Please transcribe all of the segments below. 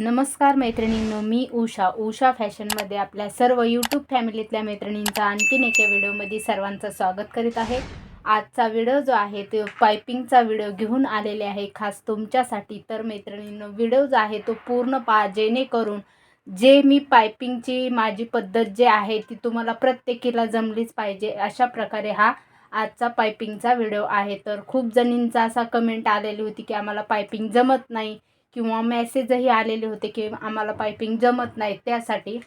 नमस्कार मैत्रिणींनो मी उषा. उषा फॅशनमध्ये आपल्या सर्व यूट्यूब फॅमिलीतल्या मैत्रिणींचा आणखीन एका व्हिडिओमध्ये सर्वांचं स्वागत करीत आहे. आजचा व्हिडिओ जो आहे तो पायपिंगचा व्हिडिओ घेऊन आलेले आहे. खास तुमच्यासाठी तर मैत्रिणींनो व्हिडिओ जो आहे तो पूर्ण पहा जेणेकरून जे मी पायपिंगची माझी पद्धत जे आहे ती तुम्हाला प्रत्येकीला जमलीच पाहिजे अशा प्रकारे हा आजचा पायपिंगचा व्हिडिओ आहे. तर खूप जणींचा असा कमेंट आलेली होती की आम्हाला पायपिंग जमत नाही. किंवा मेसेजही आलेले होते की आम्हाला पायपिंग जमत नाही त्यासाठी.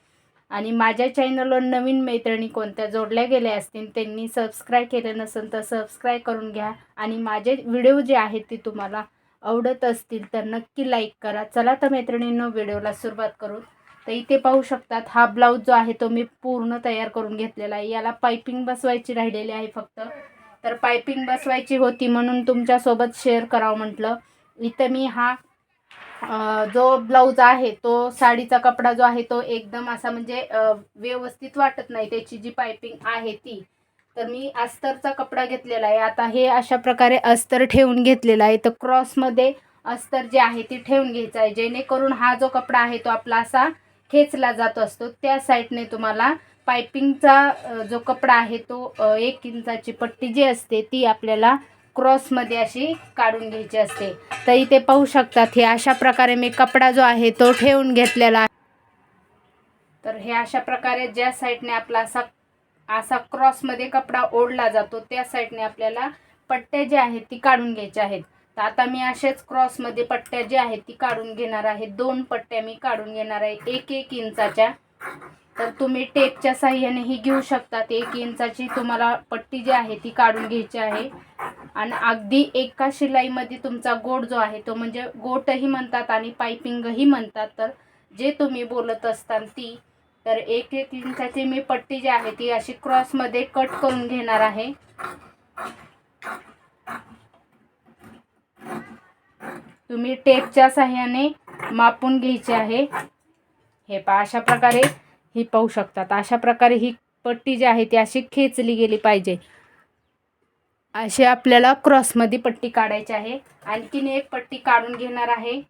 आणि माझ्या चॅनलवर नवीन मैत्रिणी कोणत्या जोडल्या गेल्या असतील त्यांनी सबस्क्राईब केलं नसेल तर सबस्क्राईब करून घ्या. आणि माझे व्हिडिओ जे आहेत ते तुम्हाला आवडत असतील तर नक्की लाईक करा. चला तर मैत्रिणींनो व्हिडिओला सुरुवात करू. तर इथे पाहू शकतात हा ब्लाऊज जो आहे तो मी पूर्ण तयार करून घेतलेला आहे. याला पायपिंग बसवायची राहिलेली आहे फक्त. तर पायपिंग बसवायची होती म्हणून तुमच्यासोबत शेअर करावं म्हटलं. इथं मी हा जो ब्लाऊज आहे तो साडीचा कपडा जो आहे तो एकदम असा म्हणजे व्यवस्थित वाटत नाही. त्याची जी पायपिंग आहे ती. तर मी अस्तरचा कपडा घेतलेला आहे. आता हे अशा प्रकारे अस्तर ठेवून घेतलेला आहे. तर क्रॉसमध्ये अस्तर जे आहे ते ठेवून घ्यायचं आहे. जेणेकरून हा जो कपडा आहे तो आपला असा खेचला जात असतो. त्या साईडने तुम्हाला पायपिंगचा जो कपडा आहे तो एक इंचाची पट्टी जी असते ती आपल्याला क्रॉसमध्ये अशी काढून घ्यायची असते. तर इथे पाहू शकतात हे अशा प्रकारे मी कपडा जो आहे तो ठेवून घेतलेला तर हे अशा प्रकारे ज्या साईडने आपला असा असा क्रॉसमध्ये कपडा ओढला जातो त्या साईडने आपल्याला पट्ट्या ज्या आहेत ती काढून घ्यायच्या आहेत. तर आता मी असेच क्रॉसमध्ये पट्ट्या ज्या आहेत ती काढून घेणार आहे. दोन पट्ट्या मी काढून घेणार आहे एक एक इंचाच्या. तर तुम्ही टेपच्या साह्यानेही घेऊ शकतात एक इंचाची तुम्हाला पट्टी जी आहे ती काढून घ्यायची आहे. आणि अगदी एका शिलाईमध्ये तुमचा गोट जो आहे तो म्हणजे गोटही म्हणतात आणि पायपिंगही म्हणतात. तर जे तुम्ही बोलत असताल ती तर एक एक इंचाची मी पट्टी जी आहे ती अशी क्रॉसमध्ये कट करून घेणार आहे. तुम्ही टेपच्या साह्याने मापून घ्यायचे आहे. हे पा अशा प्रकारे ही पाहू शकतात. अशा प्रकारे ही पट्टी जी आहे ती अशी खेचली गेली पाहिजे. अशी आपल्याला क्रॉसमध्ये पट्टी काढायची आहे. आणखीन एक पट्टी काढून घेणार आहे.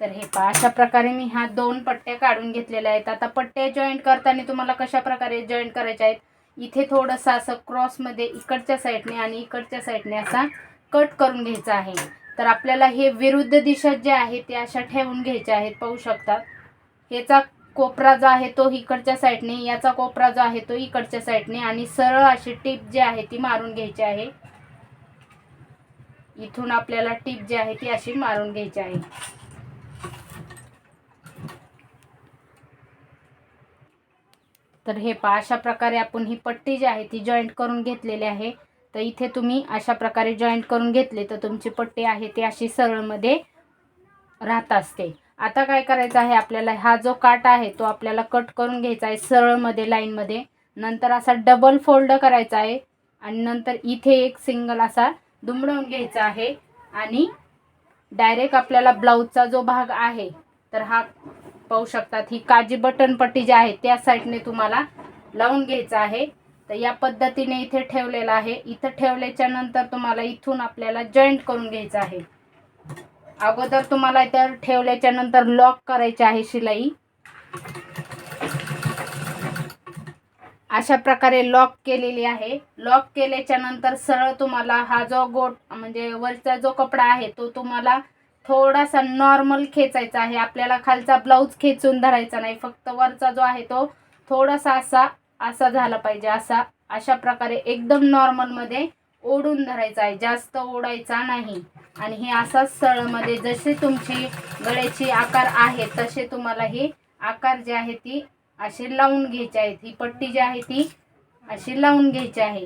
तर हे पहा अशा प्रकारे मी ह्या दोन पट्ट्या काढून घेतलेल्या आहेत. आता पट्ट्या जॉईंट करताना तुम्हाला कशा प्रकारे जॉईंट करायच्या आहेत? इथे थोडंसं असं क्रॉसमध्ये इकडच्या साईडने आणि इकडच्या साईडने असा कट करून घ्यायचा आहे. तर आपल्याला हे विरुद्ध दिशा जे आहे ते अशा ठेवून घ्यायच्या आहेत पाहू शकतात ह्याचा कोपरा जो आहे तो इकडच्या साईडने याचा कोपरा जो आहे तो इकडच्या साईडने आणि सरळ अशी टीप जी आहे ती मारून घ्यायची आहे. इथून आपल्याला टीप जी आहे ती अशी मारून घ्यायची आहे. तर हे पहा अशा प्रकारे आपण ही पट्टी जी आहे ती जॉईंट करून घेतलेली आहे. तर इथे तुम्ही अशा प्रकारे जॉईंट करून घेतले तर तुमची पट्टी आहे ती अशी सरळमध्ये राहत असते. आता काय करायचं आहे आपल्याला? हा जो काट आहे तो आपल्याला कट करून घ्यायचा आहे सरळमध्ये लाईनमध्ये नंतर असा डबल फोल्ड करायचा आहे आणि नंतर इथे एक सिंगल असा दुमडवून घ्यायचा आहे आणि डायरेक्ट आपल्याला ब्लाऊजचा जो भाग आहे तर हा पाहू शकतात ही काजी बटन पट्टी जी आहे त्या साईडने तुम्हाला लावून घ्यायचं आहे. तर या पद्धतीने इथे ठेवलेलं आहे. इथं ठेवल्याच्या नंतर तुम्हाला इथून आपल्याला जॉईंट करून घ्यायचं आहे. अगोदर तुम्हाला इथं ठेवल्याच्या नंतर लॉक करायची आहे शिलाई. अशा प्रकारे लॉक केलेली आहे. लॉक केल्याच्यानंतर सरळ तुम्हाला हा जो गोट म्हणजे वरचा जो कपडा आहे तो तुम्हाला थोडासा नॉर्मल खेचायचा आहे. आपल्याला खालचा ब्लाऊज खेचून धरायचा नाही. फक्त वरचा जो आहे तो थोडासा असा असा झाला पाहिजे असा. अशा प्रकारे एकदम नॉर्मलमध्ये ओढून धरायचा आहे. जास्त ओढायचा नाही. आणि हे असाच सळमध्ये जसे तुमची गळ्याची आकार आहे तसे तुम्हाला हे आकार जे आहे ती असे लावून घ्यायची आहेत. ही पट्टी जी आहे ती अशी लावून घ्यायची आहे.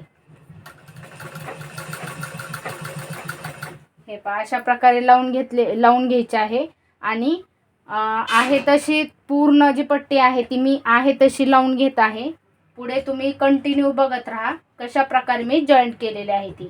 हे पहा अशा प्रकारे लावून घेतले लावून घ्यायचे आहे. आणि आहे तशी पूर्ण जी पट्टी आहे ती मी आहे तशी लावून घेत आहे. पुढे तुम्ही कंटिन्यू बघत राहा कशा प्रकारे मी जॉईंट केलेली आहे ती.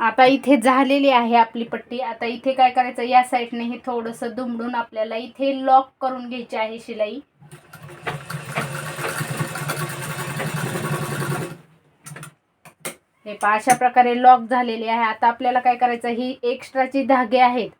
आता इथे झालेली आहे आपली पट्टी. आता इथे काय करायचं? या साईडने हे थोडंसं दुमडून आपल्याला इथे लॉक करून घ्यायची आहे शिलाई. हे पहा अशा प्रकारे लॉक झालेली आहे. आता आपल्याला काय करायचं? ही एक्स्ट्राची धागे आहेत.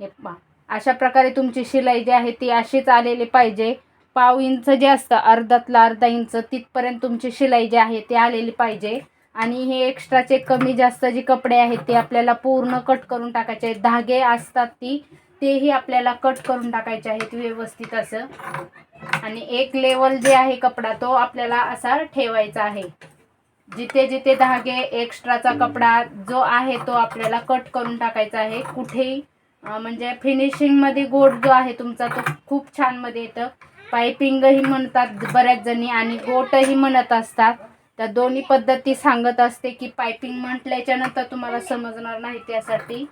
हे पहा अशा प्रकारे तुमची शिलाई जी आहे ती अशीच आलेली पाहिजे. पाव इंच जे असतं अर्धातला अर्धा इंच तिथपर्यंत तुमची शिलाई जी आहे ती आलेली पाहिजे. आणि हे एक्स्ट्राचे कमी जास्त जे कपडे आहेत ते आपल्याला पूर्ण कट करून टाकायचे आहेत. धागे असतात ती तेही आपल्याला कट करून टाकायचे आहेत व्यवस्थित असं. आणि एक लेवल जे आहे कपडा तो आपल्याला असा ठेवायचा आहे. जिथे जिथे धागे एक्स्ट्राचा कपडा जो आहे तो आपल्याला कट करून टाकायचा आहे. कुठेही म्हणजे फिनिशिंगमध्ये गोट जो आहे तुमचा तो खूप छानमध्ये येतं. पायपिंगही म्हणतात बऱ्याच जणी आणि गोटही म्हणत असतात. त्या दोन्ही पद्धती सांगत असते की पायपिंग म्हटल्याच्या नंतर तुम्हाला समजणार नाही त्यासाठी.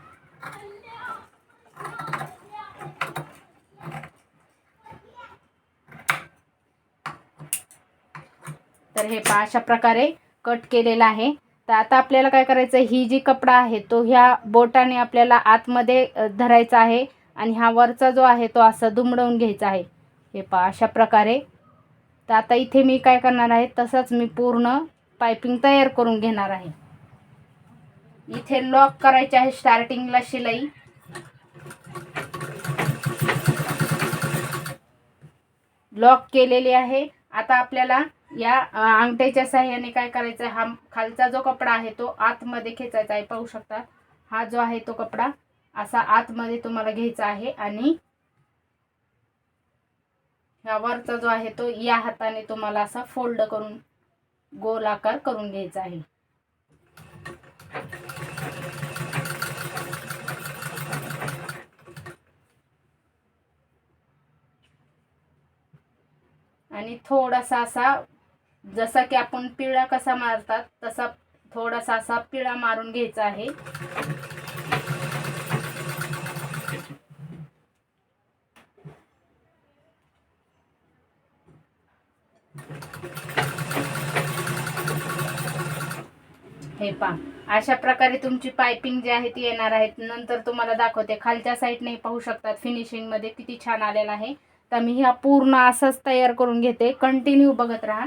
तर हे पा अशा प्रकारे कट केलेलं आहे. तर आता आपल्याला काय करायचं ही जी कपडा आहे तो ह्या बोटाने आपल्याला आतमध्ये धरायचा आहे आणि हा वरचा जो आहे तो असा दुमडवून घ्यायचा आहे. हे पा अशा प्रकारे तर आता इथे मी काय करणार आहे तसंच मी पूर्ण पायपिंग तयार करून घेणार आहे. इथे लॉक करायचे आहे स्टार्टिंगला शिलाई. लॉक केलेली आहे. आता आपल्याला या अंगठ्याच्या साह्याने काय करायचं आहे हा खालचा जो कपडा आहे तो आतमध्ये खेचायचा आहे पाहू शकता. हा जो आहे तो कपडा असा आतमध्ये तुम्हाला घ्यायचा आहे आणि ह्या वरचा जो आहे तो या हाताने तुम्हाला असा फोल्ड करून गोल आकार करून घ्यायचा आहे. आणि थोडासा असा जसा की आपण पिळा कसा मारतात तसा थोडासा असा पिळा मारून घ्यायचा आहे. हे पहा. अशा प्रकारे तुमची पायपिंग जी आहे ती येणार आहेत. नंतर तुम्हाला दाखवते. खालच्या साईडने पाहू शकतात. फिनिशिंगमध्ये किती छान आलेला आहे. तर मी ह्या पूर्ण असाच तयार करून घेते. कंटिन्यू बघत राहा.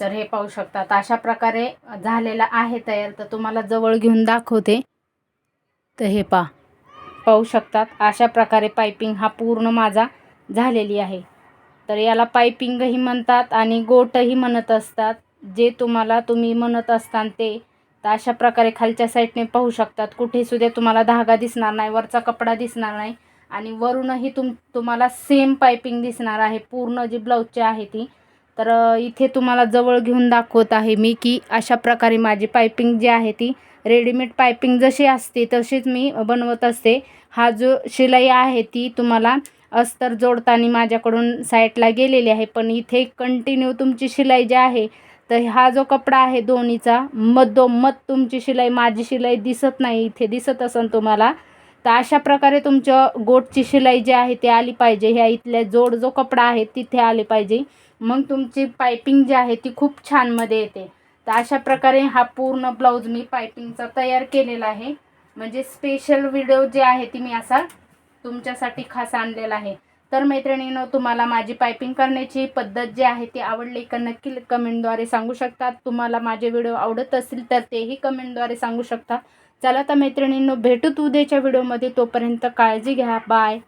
तर हे पाहू शकतात. अशा प्रकारे झालेला आहे तयार. तर तुम्हाला जवळ घेऊन दाखवते. तर हे पा पाहू शकतात. अशा प्रकारे पायपिंग हा पूर्ण माझा झालेली आहे. तर याला पायपिंगही म्हणतात आणि गोटही म्हणत असतात. जे तुम्हाला तुम्ही म्हणत असतान ते. तर अशा प्रकारे खालच्या साईडने पाहू शकतात. कुठे सुद्धा तुम्हाला धागा दिसणार नाही. वरचा कपडा दिसणार नाही. आणि वरूनही तुम तुम्हाला सेम पायपिंग दिसणार आहे. पूर्ण जी ब्लाऊजची आहे ती. तर इथे तुम्हाला जवळ घेऊन दाखवत आहे मी की अशा प्रकारे माझी पायपिंग जी आहे ती रेडीमेड पायपिंग जशी असते तशीच मी बनवत असते. हा जो शिलाई आहे ती तुम्हाला अस्तर जोडताना माझ्याकडून साईटला गेलेली आहे. पण इथे कंटिन्यू तुमची शिलाई जी आहे तर हा जो कपडा आहे दोन्हीचा मधोमध तुमची शिलाई माझी शिलाई दिसत नाही इथे दिसत असेल तुम्हाला. तर अशा प्रकारे तुमच्या गोटची शिलाई जी आहे ती आली पाहिजे. ह्या इथल्या जोड जो कपडा आहे तिथे आले पाहिजे. मग तुमची पायपिंग जी आहे ती खूप छानमध्ये येते. तर अशा प्रकारे हा पूर्ण ब्लाऊज मी पायपिंगचा तयार केलेला आहे. म्हणजे स्पेशल व्हिडिओ जे आहे ती मी असा तुमच्यासाठी खास आणलेला आहे. तर मैत्रिणीनं तुम्हाला माझी पायपिंग करण्याची पद्धत जी आहे ती आवडली का नक्की कमेंटद्वारे सांगू शकतात तुम्हाला माझे व्हिडिओ आवडत असतील तर तेही कमेंटद्वारे सांगू शकता. चला तर मैत्रिणींनो भेटूत उद्याच्या व्हिडिओमध्ये तोपर्यंत काळजी घ्या. बाय